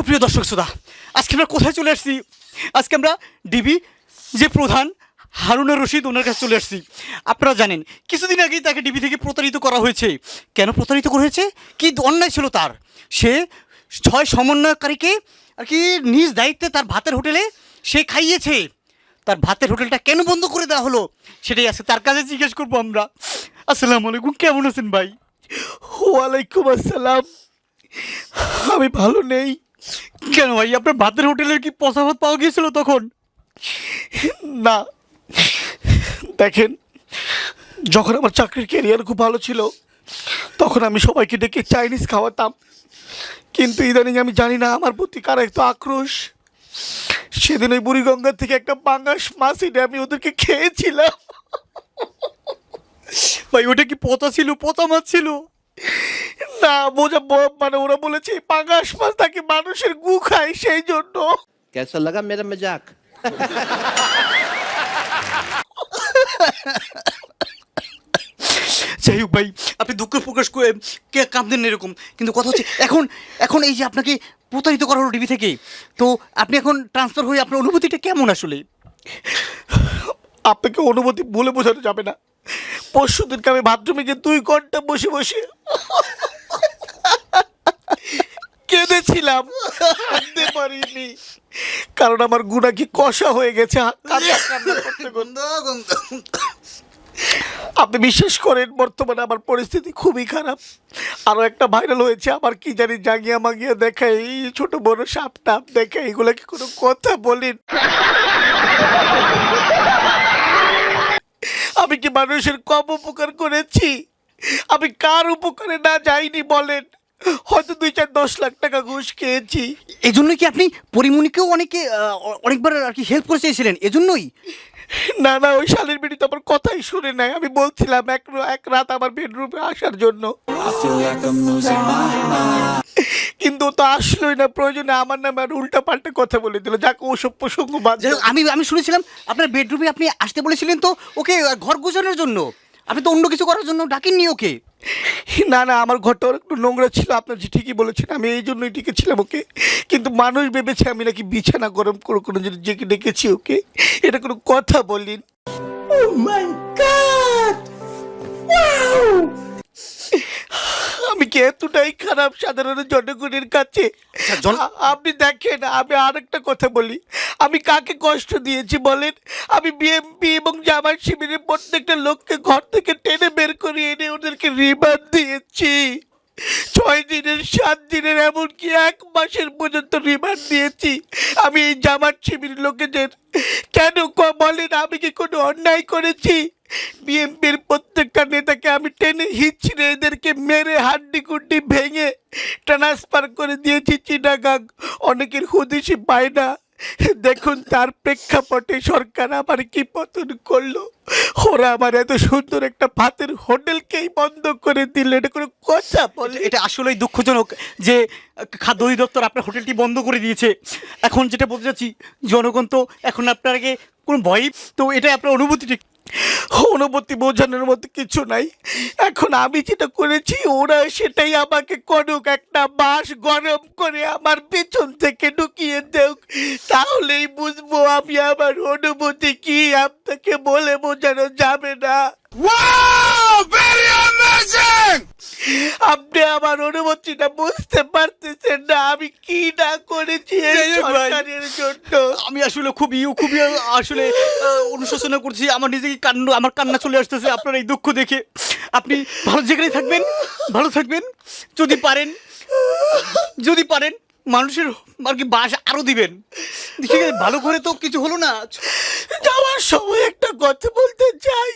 সুপ্রিয় দর্শক শ্রোতা, আজকে আমরা কোথায় চলে আসছি? আজকে আমরা ডিবি যে প্রধান হারুনের রশিদ ওনার কাছে চলে আসছি। আপনারা জানেন, কিছুদিন আগেই তাকে ডিবি থেকে প্রতারিত করা হয়েছে। কেন প্রতারিত করা হয়েছে? কি অন্যায় ছিল তার? সে ছয় সমন্বয়কারীকে আর কি নিজ দায়িত্বে তার ভাতের হোটেলে সে খাইয়েছে। তার ভাতের হোটেলটা কেন বন্ধ করে দেওয়া হলো? সেটাই আছে তার কাছে জিজ্ঞেস করব আমরা। আসসালামু আলাইকুম, কেমন আছেন ভাই? ওয়ালাইকুম আসসালাম। আমি ভালো নেই। কেন ভাই আপনার ভাতের হোটেলের কি পচা ভাত পাওয়া গিয়েছিল তখন? না। দেখেন যখন আমার চাকরির ক্যারিয়ার খুব ভালো ছিল তখন আমি সবাইকে ডেকে চাইনিজ খাওয়াতাম। কিন্তু ইদানিং আমি জানি না আমার প্রতি কার একটু আক্রোশ। সেদিন ওই বুড়িগঙ্গার থেকে একটা বাঙ্গাস মাছ এনে আমি ওদেরকে খেয়েছিলাম। ভাই ওটা কি পচা ছিল? পচা মাছ ছিল? না বোঝা মানে ওরা বলেছে পাঙ্গাস মাছ নাকি মানুষের গু খায় সেই জন্য। কেসা লাগা মেরা মেজাক। যাই হোক ভাই আপনি দুঃখ প্রকাশ করে কে কাঁদলেন এরকম? কিন্তু কথা হচ্ছে এখন এখন এই যে আপনাকে প্রতারিত করা হলো ডিবি থেকে তো আপনি এখন ট্রান্সফার হয়ে আপনার অনুভূতিটা কেমন আসলে? আপনাকে অনুভূতি বলে বোঝানো যাবে না। পরশু দিনকে আমি বাথরুমে গিয়ে দুই ঘণ্টা বসে বসে কেঁদেছিলাম। কাঁদতে পারিনি। কারণ আমার গুণা কি কষা হয়ে গেছে। আপনি বিশ্বাস করেন বর্তমানে আমার পরিস্থিতি খুবই খারাপ। আরও একটা ভাইরাল হয়েছে আমার কি জানি জাগিয়া মাগিয়া দেখা এই ছোট বড় সাপ টাপ দেখা এগুলো কি কোনো কথা বলেন? আমি কি মানুষের কম উপকার করেছি? আমি কার উপকারে না যাইনি বলেন? হয়তো দুই চার দশ লাখ টাকা ঘুষ খেয়েছি। এই জন্যই কি আপনি পরিমণিকেও অনেকে আহ, অনেকবার আর কি হেল্প করে চেয়েছিলেন? এজন্যই? না না ওই শালের বেটি তো আমার কথাই শুনে নাই। আমি বলছিলাম এক র- এক রাত আমার বেডরুমে আসার জন্য। কিন্তু ও তো আসলোই না প্রয়োজনে আমার নামে আর উল্টা পাল্টা কথা বলে দিল। যাকে ওসব প্রসঙ্গ বাদ যাই হোক, আমি আমি শুনেছিলাম আপনার বেডরুমে আপনি আসতে বলেছিলেন তো ওকে আহ, ঘর গোছানোর জন্য। আপনি তো অন্য কিছু করার জন্য ডাকেননি ওকে। না না আমার ঘরটা একটু নোংরা ছিল আপনার যে ঠিকই বলেছেন আমি এই জন্যই ডেকেছিলাম ওকে। কিন্তু মানুষ ভেবেছে আমি নাকি বিছানা গরম করে কোনো জিনিস ডেকে ডেকেছি ওকে। এটা কোনো কথা বলিন। আমি কি এতটাই খারাপ সাধারণ জনগণের কাছে? জন- আপনি দেখেন আমি আরেকটা কথা বলি। আমি কাকে কষ্ট দিয়েছি বলেন? আমি বিএমপি এবং জামাত শিবিরের প্রত্যেকটা লোককে ঘর থেকে টেনে বের করে এনে ওদেরকে রিমান্ড দিয়েছি। ছয় দিনের, সাত দিনের, এমনকি এক মাসের পর্যন্ত রিমান্ড দিয়েছি। আমি এই জামাত শিবির লোকেদের কেন বলেন, আমি কি কোনো অন্যায় করেছি? বিএনপির প্রত্যেকটা নেতাকে আমি টেনে হিচড়ে এদেরকে মেরে হাড্ডি কুড্ডি ভেঙে ট্রান্সফার করে দিয়েছি চিটাগাং। অনেকের হুদিসি পায় না দেখুন, তার প্রেক্ষাপটে সরকার আমার কি পতন করল? ওরা আমার এত সুন্দর একটা ভাতের হোটেলকেই বন্ধ করে দিল। এটা কোনো কথা বলে। এটা আসলেই দুঃখজনক যে খাদ্য অধিদপ্তর আপনার হোটেলটি বন্ধ করে দিয়েছে। এখন যেটা বলতে চাচ্ছি, জনগণ তো এখন আপনাকে কোনো ভয়, তো এটা আপনার অনুভূতিটি অনুমতি বোঝানোর মতো কিছু নাই। এখন আমি যেটা করেছি ওরা সেটাই আমাকে করুক একটা বাঁশ গরম করে আমার পেছন থেকে ঢুকিয়ে দেউক। তাহলেই বুঝব আমি আমার অনুভূতি কি আপনাকে বলে বোঝানো যাবে না। আপনি আমার অনুভূতিটা বুঝতে পারতেছেন না আমি কি না করেছি। সরকারের জন্য? আমি আসলে খুবই খুবই আসলে অনুশোচনা করছি। আমার নিজেকে কান্ন আমার কান্না চলে আসতেছে আপনার এই দুঃখ দেখে। আপনি ভালো যেখানে থাকবেন ভালো থাকবেন। যদি পারেন যদি পারেন মানুষের আর কি বাস আরও দিবেন। ঠিক আছে ভালো করে তো কিছু হলো না। যাওয়ার সময় একটা কথা বলতে চাই।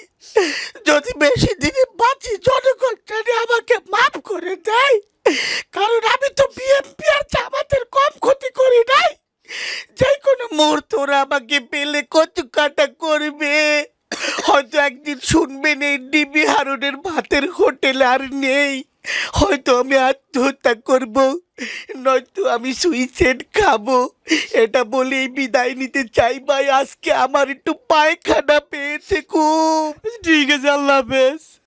যদি বেশি দিনে বাঁচি জনগণ আমাকে মাফ করে দেয়। কারণ আমি তো বিএনপি আর জামাতের কম ক্ষতি করি নাই। যে কোনো মুহূর্তে ওরা আমাকে পেলে কত কাটা করবে। হয়তো একদিন শুনবেন এই ডিবি হারুনের ভাতের হোটেল আর নেই। হয়তো আমি আত্মহত্যা করব, নয়তো আমি সুইসাইড খাব। এটা বলেই বিদায় নিতে চাই ভাই, আজকে আমার একটু পায়খানা পেয়েছে খুব। ঠিক আছে, আল্লাহ হাফেজ।